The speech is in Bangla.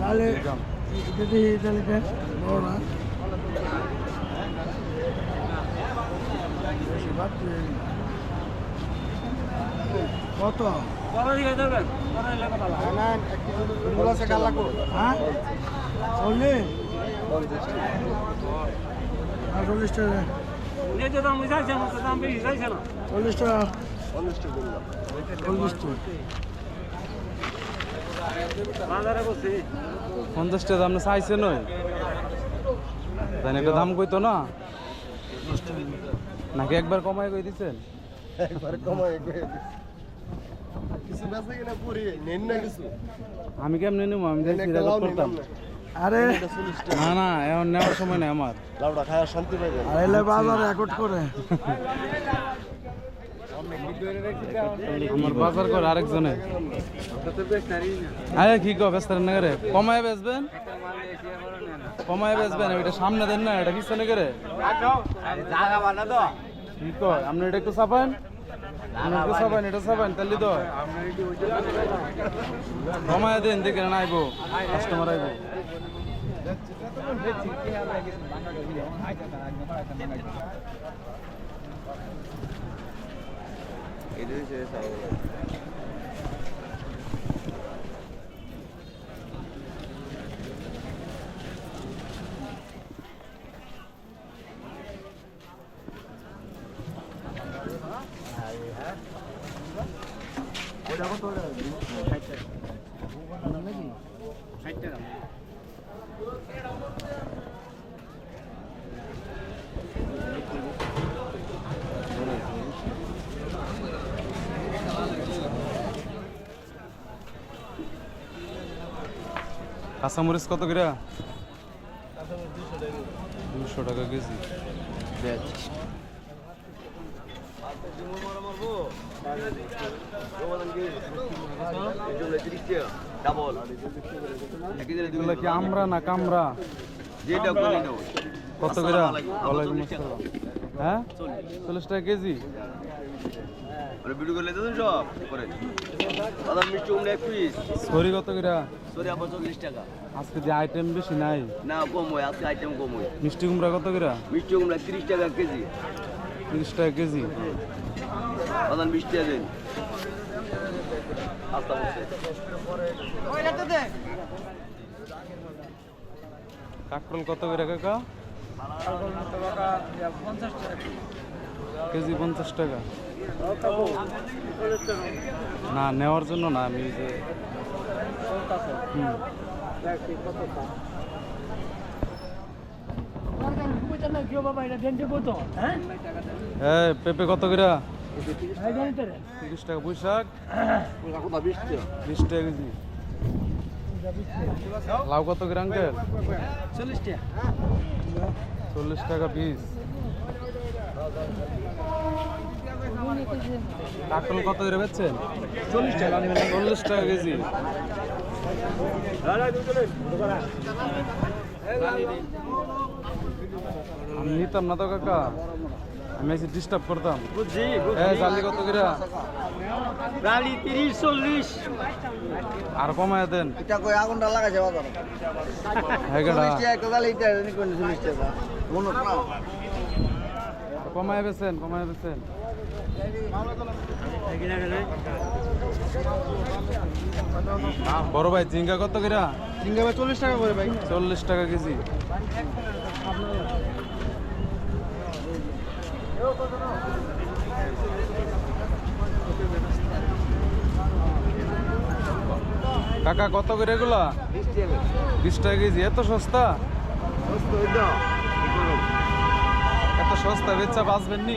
তাহলে, যদি তাহলে বড় না। কত? হ্যাঁ? চল্লিশ? আর চল্লিশ টাকা। চল্লিশ টাকা। চল্লিশ টাকা। পঞ্চাশটা দাম না চাইছে নয়? তাই একটা দাম কইতো না? নাকি একবার কমাই কই দিচ্ছেন একবার কমাই কিছু বেঁচে কিনা পুরি নেন না কিছু। আমি কেমনে নেব? আমি করতাম আরে। না না এখন নেওয়ার সময় নেই আমার। খায় শান্তি পাইবেন। আর এলে বাজার রেকর্ড করে। আমার বাজার করে আরেকজনে। আরে কি কো ব্যস্ত না করে? কমায় বেচবেন? কমায় বেচবেন, ওইটা সামনে দেন না, এটা পিছনে করে। কি কয়, আপনি এটা একটু চাপান? একটু চাপান, এটা চাপান, তাহলে তো। কমায় দেন দেখে না আইবো কাস্টমার আইবো। ഇത് ശേഷമാവും ষাট টাকা ষাট টাকা কাঁচামরিচ কত করে? দুশো টাকা কেজি। কি আমরা না কামরা? যেটা কত করে? ওয়ালাইকুম আসসালাম। হ্যাঁ? চল্লিশ টাকা কেজি। মানে ভিডিও করলে তো সব করে। দাদা মিষ্টি এক পিস সরি কত করে? সরি আবার চল্লিশ টাকা। আজকে যে আইটেম বেশি নাই। না কম হয় আজকে আইটেম কম হয়। মিষ্টি কুমড়া কত করে? মিষ্টি উমরা তিরিশ টাকা কেজি। তিরিশ টাকা কেজি। দাদা মিষ্টি আছে আস্তা কাকরল কত করে কাকা? কেজি পঞ্চাশ টাকা। না নেওয়ার জন্য না আমি যে হুম। পেঁপে কত করে? তিরিশ টাকা। বৈশাখ বিশ টাকা কেজি। লাউ কত করে আঙ্কেল চল্লিশ টাকা পিস কাকল কত করে বেচছেন? চল্লিশ টাকা। চল্লিশ টাকা কেজি। আমি নিতাম না তো কাকা। আমি এসে ডিস্টার্ব করতাম। জালি কত করে? ডালি তিরিশ চল্লিশ। আর কমায় দেন। এটা কই আগুনটা লাগাইছে বাজার? হ্যাঁ কমায় বেছেন কমায় বেছেন। বড় ভাই ঝিঙ্গা কত করে? ঝিঙ্গা ভাই চল্লিশ টাকা করে ভাই। চল্লিশ টাকা কেজি। কাকা কত করে এগুলা? বিশ টাকা কেজি এত সস্তা? এত সস্তা বেচা বাঁচবেন নি